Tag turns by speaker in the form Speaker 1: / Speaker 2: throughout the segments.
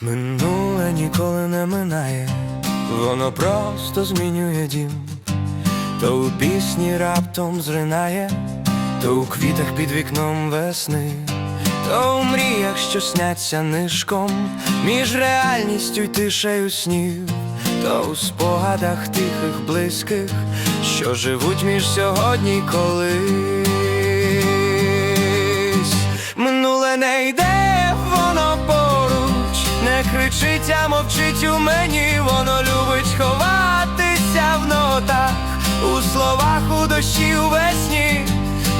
Speaker 1: Минуле ніколи не минає, воно просто змінює дім, то у пісні раптом зринає, то у квітах під вікном весни, то у мріях, що сняться нишком, між реальністю й тишею снів, то у спогадах тихих, близьких, що живуть між сьогодні й колись. Минуле не йде, кричить, а мовчить у мені, воно любить ховатися в нотах, у словах, у дощі, у весні,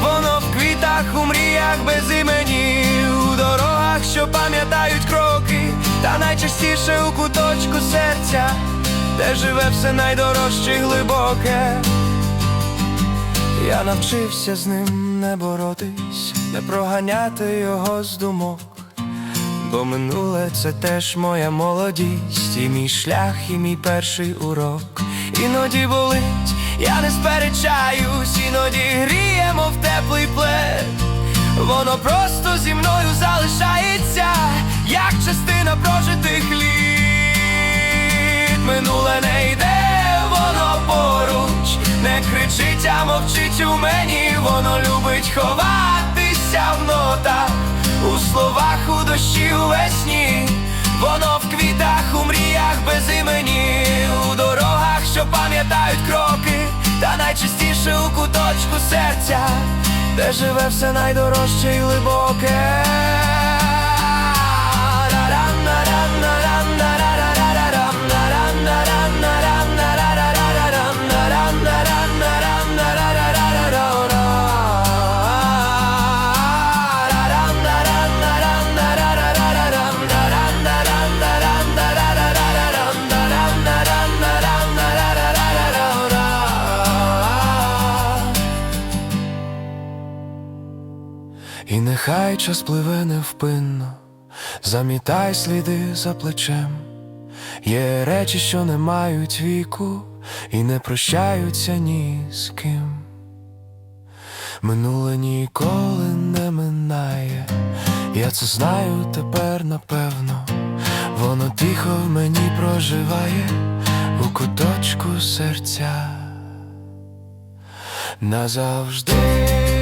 Speaker 1: воно в квітах, у мріях без імені, у дорогах, що пам'ятають кроки, та найчастіше у куточку серця, де живе все найдорожче й глибоке. Я навчився з ним не боротись, не проганяти його з думок, бо минуле це теж моя молодість, і мій шлях, і мій перший урок. Іноді болить, я не сперечаюсь, іноді гріє, мов теплий плед. Воно просто зі мною залишається, як частина прожитих літ. Минуле не йде, воно поруч, не кричить, а мовчить у мені, воно любить ховатися в нотах, у дощі, у весні, воно в квітах, у мріях без імені, у дорогах, що пам'ятають кроки, та найчастіше у куточку серця, де живе все найдорожче й глибоке. І нехай час пливе невпинно, замітай сліди за плечем. Є речі, що не мають віку і не прощаються ні з ким. Минуле ніколи не минає, я це знаю тепер напевно, воно тихо в мені проживає у куточку серця назавжди.